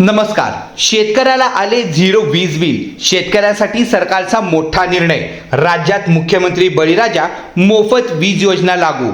नमस्कार. शेतकऱ्याला आले झिरो वीज बिल. शेतकऱ्यांसाठी सरकारचा मोठा निर्णय. राज्यात मुख्यमंत्री बळीराजा मोफत वीज योजना लागू.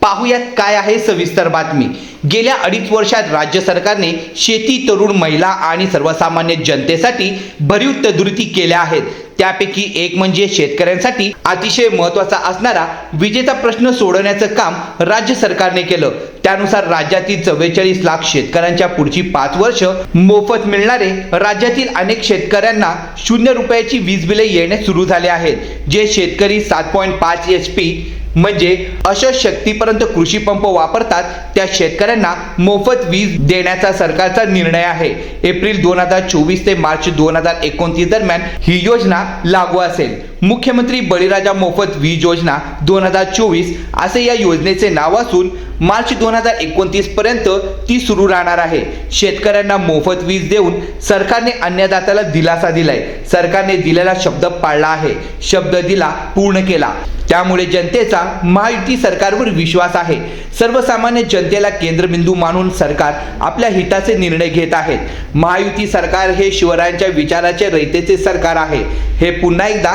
पाहुयात काय आहे सविस्तर बातमी. गेल्या अडीच वर्षात राज्य सरकारने शेती तरुण महिला आणि सर्वसामान्य जनतेसाठी भरीव तदुरुस्ती केल्या आहेत. त्यापैकी एक म्हणजे शेतकऱ्यांसाठी अतिशय महत्त्वाचा असणारा विजेचा प्रश्न सोडवण्याचं काम राज्य सरकारने केलं. त्यानुसार राज्यातील चव्वेचाळीस लाख शेतकऱ्यांच्या पुढची पाच वर्ष मोफत मिळणारे राज्यातील अनेक शेतकऱ्यांना शून्य रुपयाची वीज बिले येणे सुरू झाले आहेत. जे शेतकरी सात पॉईंट पाच एच पी म्हणजे अशा शक्तीपर्यंत कृषी पंप वापरतात त्या शेतकऱ्यांना मोफत वीज देण्याचा सरकारचा निर्णय आहे. एप्रिल दोन हजार चोवीस ते मार्च दोन हजार एकोणतीस दरम्यान ही योजना लागू असेल. मुख्यमंत्री बळीराजा मोफत वीज योजना दोन हजार चोवीस असे या योजनेचे नाव असून मार्च दोन हजार एकोणतीस पर्यंत ती सुरू राहणार आहे. शेतकऱ्यांना मोफत वीज देऊन सरकारने अन्नदात्याला दिलासा दिलाय. सरकारने दिलेला शब्द पाळला आहे. शब्द दिला पूर्ण केला. त्यामुळे जनतेचा महायुती सरकारवर विश्वास आहे. सर्वसामान्य जनतेला केंद्रबिंदू मानून सरकार आपल्या हिताचे निर्णय घेत आहेत महायुती सरकार हे शिवरायांच्या विचाराचे रयतेचे सरकार आहे. हे पुन्हा एकदा